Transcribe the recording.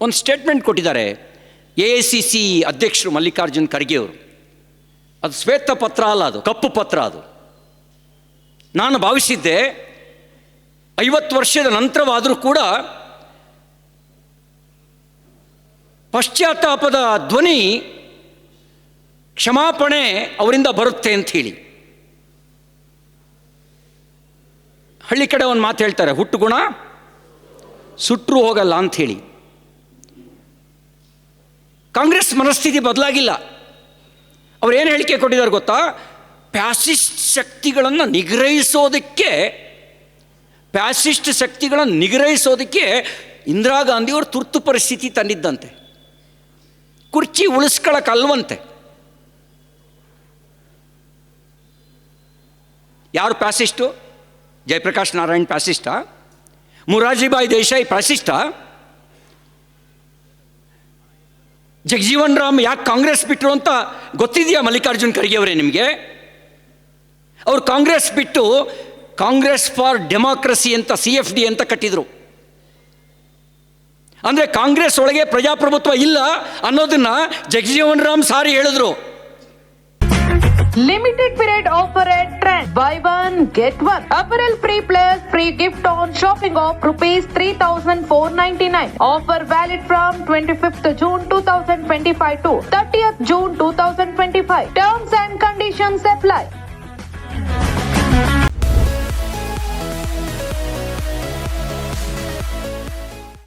ಒಂದು ಸ್ಟೇಟ್ಮೆಂಟ್ ಕೊಟ್ಟಿದ್ದಾರೆ ಎ ಅಧ್ಯಕ್ಷರು ಮಲ್ಲಿಕಾರ್ಜುನ್ ಖರ್ಗೆ ಅದು ಶ್ವೇತ ಪತ್ರ ಅಲ್ಲ ಅದು, ಕಪ್ಪು ಪತ್ರ ಅದು. ನಾನು ಭಾವಿಸಿದ್ದೆ ಐವತ್ತು ವರ್ಷದ ನಂತರವಾದರೂ ಕೂಡ ಪಶ್ಚಾತ್ತಾಪದ ಧ್ವನಿ ಕ್ಷಮಾಪಣೆ ಅವರಿಂದ ಬರುತ್ತೆ ಅಂತ ಹೇಳಿ. ಹಳ್ಳಿ ಕಡೆ ಒಂದು ಮಾತು ಹೇಳ್ತಾರೆ ಹುಟ್ಟು ಗುಣ ಸುಟ್ಟರು ಹೋಗಲ್ಲ ಅಂತ ಹೇಳಿ. ಕಾಂಗ್ರೆಸ್ ಮನಸ್ಥಿತಿ ಬದಲಾಗಿಲ್ಲ. ಅವ್ರು ಏನು ಹೇಳಿಕೆ ಕೊಟ್ಟಿದ್ದಾರೆ ಗೊತ್ತಾ? ಪ್ಯಾಸಿಸ್ಟ್ ಶಕ್ತಿಗಳನ್ನು ನಿಗ್ರಹಿಸೋದಕ್ಕೆ ಪ್ಯಾಸಿಸ್ಟ್ ಶಕ್ತಿಗಳನ್ನು ನಿಗ್ರಹಿಸೋದಕ್ಕೆ ಇಂದಿರಾ ಗಾಂಧಿಯವರು ತುರ್ತು ಪರಿಸ್ಥಿತಿ ತಂದಿದ್ದಂತೆ. ಕುರ್ಚಿ ಉಳಿಸ್ಕೊಳ್ಳೋಕ್ಕಲ್ವಂತೆ ಯಾರು ಪ್ಯಾಸಿಸ್ಟು ಜಯಪ್ರಕಾಶ್ ನಾರಾಯಣ್ ಪ್ಯಾಸಿಸ್ಟಾ ಮುರಾಜಿಬಾಯಿ ದೇಸಾಯಿ ಪ್ಯಾಸಿಸ್ಟಾ ಜಗಜೀವನ್ ರಾಮ್ ಯಾಕೆ ಕಾಂಗ್ರೆಸ್ ಬಿಟ್ಟರು ಅಂತ ಗೊತ್ತಿದೆಯಾ ಮಲ್ಲಿಕಾರ್ಜುನ್ ಖರ್ಗೆ ಅವರೇ ನಿಮಗೆ ಅವರು ಕಾಂಗ್ರೆಸ್ ಬಿಟ್ಟು ಕಾಂಗ್ರೆಸ್ ಫಾರ್ ಡೆಮಾಕ್ರಸಿ ಅಂತ ಸಿ ಎಫ್ ಡಿ ಅಂತ ಕಟ್ಟಿದರು ಅಂದರೆ ಕಾಂಗ್ರೆಸ್ ಒಳಗೆ ಪ್ರಜಾಪ್ರಭುತ್ವ ಇಲ್ಲ ಅನ್ನೋದನ್ನ ಜಗಜೀವನ್ ರಾಮ್ ಸಾರಿ ಹೇಳಿದ್ರು limited period offer. Buy one, get one. Apparel free plus free gift on shopping of rupees 3499. Offer valid from 25th June 2025 to 30th June 2025. Terms and conditions apply.